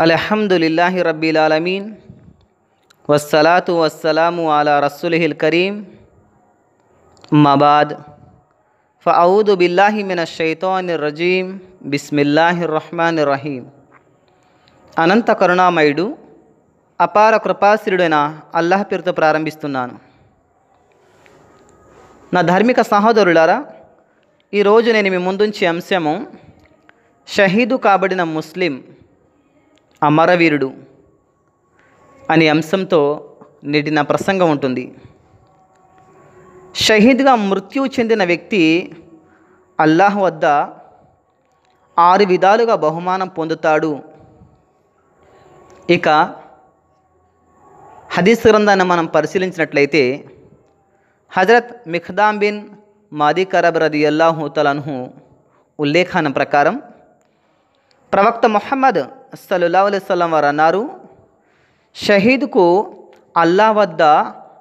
అల్హమ్దులిల్లాహి రబ్బీల్ ఆలమీన్. వస్సలాతు వస్సలాము అలా రస్సులిహిల్ కరీం. మబాద్ ఫౌదు బిల్లాహి మిన షైతోని రజీం. బిస్మిల్లాహి రహమాన్ రహీం. అనంత కరుణామయుడు అపార కృపాశిరుడైన అల్లాహ్ పేరుతో ప్రారంభిస్తున్నాను. నా ధార్మిక సహోదరులారా ఈరోజు నేను మీ ముందుంచి అంశము షహీదు కాబడిన ముస్లిం అమరవీరుడు అనే అంశంతో నేటి నా ప్రసంగం ఉంటుంది. షహీద్గా మృత్యు చెందిన వ్యక్తి అల్లాహ్ వద్ద ఆరు విధాలుగా బహుమానం పొందుతాడు. ఇక హదీస్ గ్రంథాన్ని మనం పరిశీలించినట్లయితే హజరత్ మిఖదాం బిన్ మాది రది అల్లాహు తలన్హు ఉల్లేఖనం ప్రకారం ప్రవక్త మొహమ్మద్ సల్లా అలైస్లం వారు అన్నారు షహీద్కు అల్లా వద్ద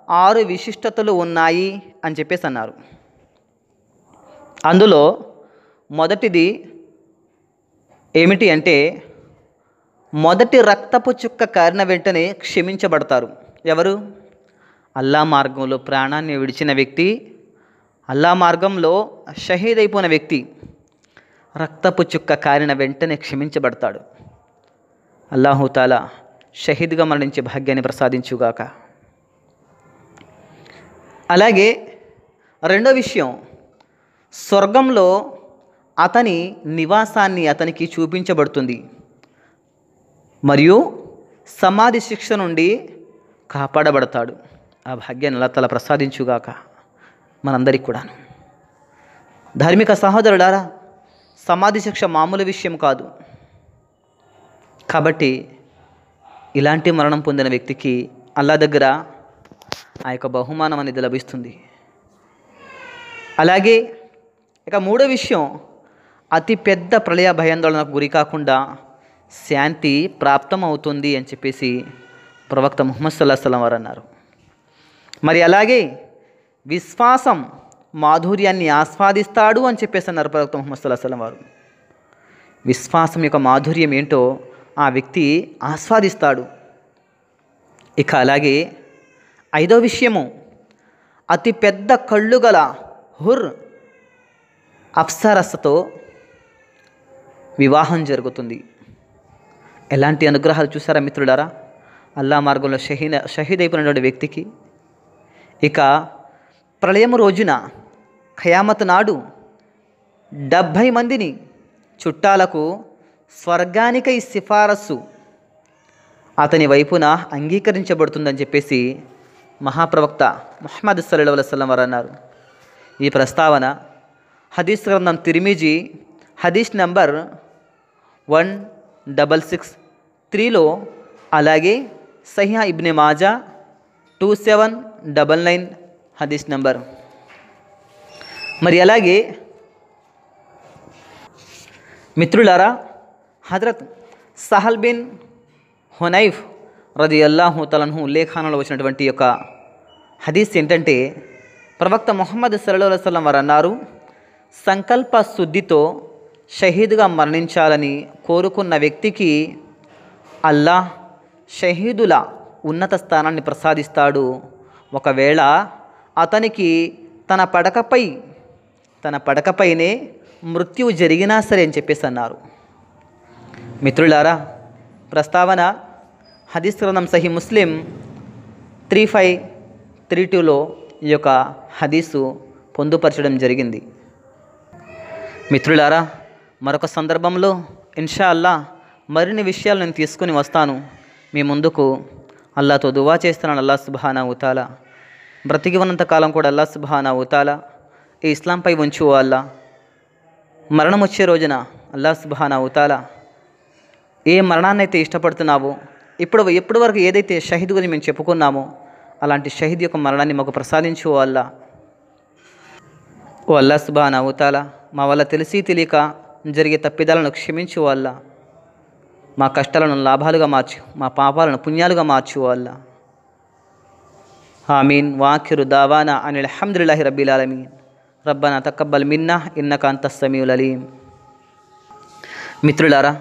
ఆరు విశిష్టతలు ఉన్నాయి అని చెప్పేసి అన్నారు. అందులో మొదటిది ఏమిటి అంటే మొదటి రక్తపు చుక్క కారిన వెంటనే క్షమించబడతారు. ఎవరు? అల్లా మార్గంలో ప్రాణాన్ని విడిచిన వ్యక్తి అల్లా మార్గంలో షహీద్ అయిపోయిన వ్యక్తి. రక్తపు చుక్క కారిన వెంటనే క్షమించబడతాడు. అల్లాహుతాలా షహీద్గా మరణించే భాగ్యాన్ని ప్రసాదించుగాక. అలాగే రెండో విషయం స్వర్గంలో అతని నివాసాన్ని అతనికి చూపించబడుతుంది. మరియు సమాధి శిక్ష నుండి కాపాడబడతాడు. ఆ భాగ్యాన్ని లతల తల ప్రసాదించుగాక మనందరికీ కూడాను. ధార్మిక సహోదరులారా సమాధి శిక్ష మామూలు విషయం కాదు. కాబట్టి ఇలాంటి మరణం పొందిన వ్యక్తికి అల్లా దగ్గర ఆ యొక్క బహుమానం అనేది లభిస్తుంది. అలాగే ఇక మూడో విషయం అతి పెద్ద ప్రళయ భయాందోళనకు గురి కాకుండా శాంతి ప్రాప్తం అవుతుంది అని చెప్పేసి ప్రవక్త ముహమ్మద్ సల్లాహ్ సలం వారు అన్నారు. మరి అలాగే విశ్వాసం మాధుర్యాన్ని ఆస్వాదిస్తాడు అని చెప్పేసి అన్నారు ప్రవక్త ముహమ్మద్ సల్లాహ్ వారు. విశ్వాసం యొక్క మాధుర్యం ఏంటో ఆ వ్యక్తి ఆస్వాదిస్తాడు. ఇక అలాగే ఐదో విషయము అతి పెద్ద కళ్ళు గల హుర్ అప్సరస్సతో వివాహం జరుగుతుంది. ఎలాంటి అనుగ్రహాలు చూసారా మిత్రులారా? అల్లా మార్గంలో షహీద్ షహీద్ అయిపోయినటువంటి వ్యక్తికి. ఇక ప్రళయం రోజున ఖయామత్ నాడు డెబ్భై మందిని చుట్టాలకు స్వర్గానికై సిఫారసు అతని వైపున అంగీకరించబడుతుందని చెప్పేసి మహాప్రవక్త ముహమ్మద్ సల్లా వసలం వారు అన్నారు. ఈ ప్రస్తావన హదీస్ గ్రంథం తిరిమిజీ హదీస్ నంబర్ వన్ డబల్ సిక్స్ త్రీలో అలాగే సహ్యా Ibn Majah two seven double nine హదీస్ నంబర్ మరి అలాగే మిత్రులారా హజరత్ సహల్ బిన్ హునైఫ్ రది అల్లాహు తలన్హు ఉల్లేఖానంలో వచ్చినటువంటి యొక్క హదీస్ ఏంటంటే ప్రవక్త మొహమ్మద్ సల్లా వసలం వారు అన్నారు సంకల్ప శుద్ధితో షహీద్గా మరణించాలని కోరుకున్న వ్యక్తికి అల్లాహ్ షహీదుల ఉన్నత స్థానాన్ని ప్రసాదిస్తాడు. ఒకవేళ అతనికి తన పడకపై తన పడకపైనే మృత్యువు జరిగినా సరే అని చెప్పేసి అన్నారు. మిత్రులారా ప్రస్తావన హదీస్ గ్రంథం Sahih Muslim three five three టూలో ఈ యొక్క హదీసు పొందుపరచడం జరిగింది. మిత్రులారా మరొక సందర్భంలో ఇన్షా అల్లా మరిన్ని విషయాలు నేను తీసుకుని వస్తాను. మీ ముందుకు అల్లాతో దువా చేస్తున్నాను. అల్లా సుబానా ఉతాలా బ్రతికి ఉన్నంత కాలం కూడా అల్లా సుబానా ఉతాలా ఈ ఇస్లాంపై ఉంచు అల్లా. మరణం వచ్చే రోజున అల్లా సుబానా అవుతాలా ఏ మరణాన్ని అయితే ఇష్టపడుతున్నావో ఇప్పుడు ఎప్పటి వరకు ఏదైతే షహీద్ గురించి మేము చెప్పుకున్నామో అలాంటి షహీద్ యొక్క మరణాన్ని మాకు ప్రసాదించు ఓ అల్లా. ఓ అల్లా సుబాన్ అవుతాలా మా వల్ల తెలిసి తెలియక జరిగే తప్పిదాలను క్షమించు వల్ల మా కష్టాలను లాభాలుగా మార్చు మా పాపాలను పుణ్యాలుగా మార్చు వల్ల ఆమీన్. వాఖిరు దావానా అని అహమ్దుల్లాహి రబ్బిల్ రబ్బన తక్కబ్బల్ మిన్నా ఇన్నక అంత సమీవుల్ మిత్రులారా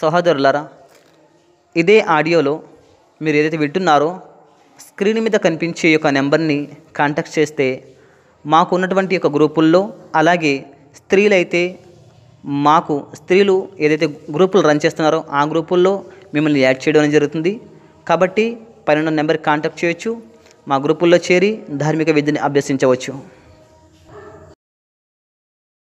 సహోదరులారా ఇదే ఆడియోలో మీరు ఏదైతే వింటున్నారో స్క్రీన్ మీద కనిపించే యొక్క నెంబర్ని కాంటాక్ట్ చేస్తే మాకు ఉన్నటువంటి యొక్క గ్రూపుల్లో అలాగే స్త్రీలైతే మాకు స్త్రీలు ఏదైతే గ్రూపులు రన్ చేస్తున్నారో ఆ గ్రూపుల్లో మిమ్మల్ని యాడ్ చేయడం అనేది జరుగుతుంది. కాబట్టి పన్నెండు నెంబర్కి కాంటాక్ట్ చేయొచ్చు మా గ్రూపుల్లో చేరి ధార్మిక విద్యని అభ్యసించవచ్చు.